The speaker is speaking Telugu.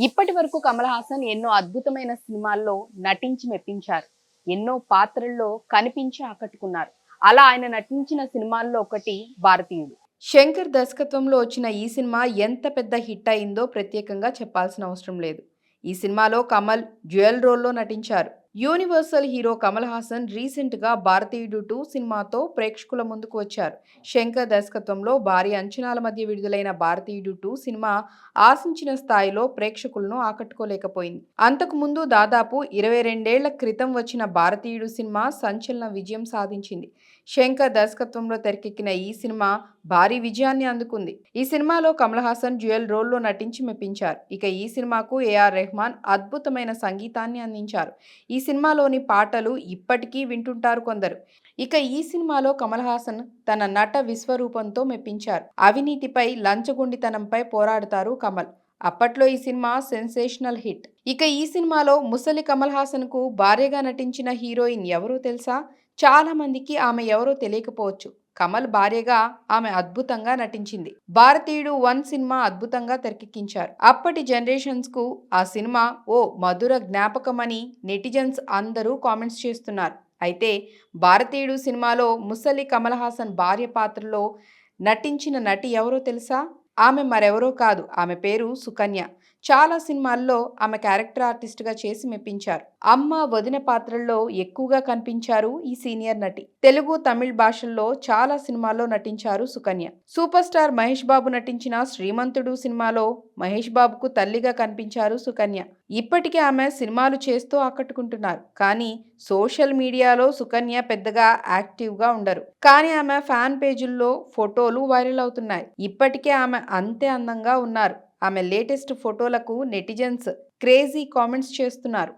ఇప్పటి వరకు కమల్ హాసన్ ఎన్నో అద్భుతమైన సినిమాల్లో నటించి మెప్పించారు. ఎన్నో పాత్రల్లో కనిపించి ఆకట్టుకున్నారు. అలా ఆయన నటించిన సినిమాల్లో ఒకటి భారతీయుడు. శంకర్ దర్శకత్వంలో వచ్చిన ఈ సినిమా ఎంత పెద్ద హిట్ అయిందో ప్రత్యేకంగా చెప్పాల్సిన అవసరం లేదు. ఈ సినిమాలో కమల్ జ్యువెల్ రోల్లో నటించారు. యూనివర్సల్ హీరో కమల్ హాసన్ రీసెంట్గా భారతీయుడు టూ సినిమాతో ప్రేక్షకుల ముందుకు వచ్చారు. శంకర్ దర్శకత్వంలో భారీ అంచనాల మధ్య విడుదలైన భారతీయుడు టూ సినిమా ఆశించిన స్థాయిలో ప్రేక్షకులను ఆకట్టుకోలేకపోయింది. అంతకుముందు దాదాపు ఇరవై రెండేళ్ళ క్రితం వచ్చిన భారతీయుడు సినిమా సంచలన విజయం సాధించింది. శంకర్ దర్శకత్వంలో తెరకెక్కిన ఈ సినిమా భారీ విజయాన్ని అందుకుంది. ఈ సినిమాలో కమల్ హాసన్ జ్యువెల్ రోల్లో నటించి మెప్పించారు. ఇక ఈ సినిమాకు ఏఆర్ రెహమాన్ అద్భుతమైన సంగీతాన్ని అందించారు. ఈ సినిమాలోని పాటలు ఇప్పటికీ వింటుంటారు కొందరు. ఇక ఈ సినిమాలో కమల్ హాసన్ తన నట విశ్వరూపంతో మెప్పించారు. అవినీతిపై లంచగొండితనంపై పోరాడతారు కమల్. అప్పట్లో ఈ సినిమా సెన్సేషనల్ హిట్. ఇక ఈ సినిమాలో ముసలి కమల్ హాసన్కు భార్యగా నటించిన హీరోయిన్ ఎవరో తెలుసా? చాలా మందికి ఆమె ఎవరో తెలియకపోవచ్చు. కమల్ భార్యగా ఆమె అద్భుతంగా నటించింది. భారతీయుడు వన్ సినిమా అద్భుతంగా తెరకెక్కించారు. అప్పటి జనరేషన్స్కు ఆ సినిమా ఓ మధుర జ్ఞాపకమని నెటిజన్స్ అందరూ కామెంట్స్ చేస్తున్నారు. అయితే భారతీయుడు సినిమాలో ముసలి కమల్ హాసన్ భార్య పాత్రలో నటించిన నటి ఎవరో తెలుసా? ఆమె మరెవరో కాదు ఆమె పేరు సుకన్య. చాలా సినిమాల్లో ఆమె క్యారెక్టర్ ఆర్టిస్ట్గా చేసి మెప్పించారు. అమ్మ వదిన పాత్రల్లో ఎక్కువగా కనిపించారు ఈ సీనియర్ నటి. తెలుగు తమిళ్ భాషల్లో చాలా సినిమాల్లో నటించారు సుకన్య. సూపర్ స్టార్ మహేష్ బాబు నటించిన శ్రీమంతుడు సినిమాలో మహేష్ బాబుకు తల్లిగా కనిపించారు సుకన్య. ఇప్పటికీ ఆమె సినిమాలు చేస్తూ ఆకట్టుకుంటున్నారు. కానీ సోషల్ మీడియాలో సుకన్య పెద్దగా యాక్టివ్గా ఉండరు. కానీ ఆమె ఫ్యాన్ పేజీల్లో ఫోటోలు వైరల్ అవుతున్నాయి. ఇప్పటికే ఆమె అంతే అందంగా ఉన్నారు. ఆమె లేటెస్ట్ ఫోటోలకు నెటిజన్స్ క్రేజీ కామెంట్స్ చేస్తున్నారు.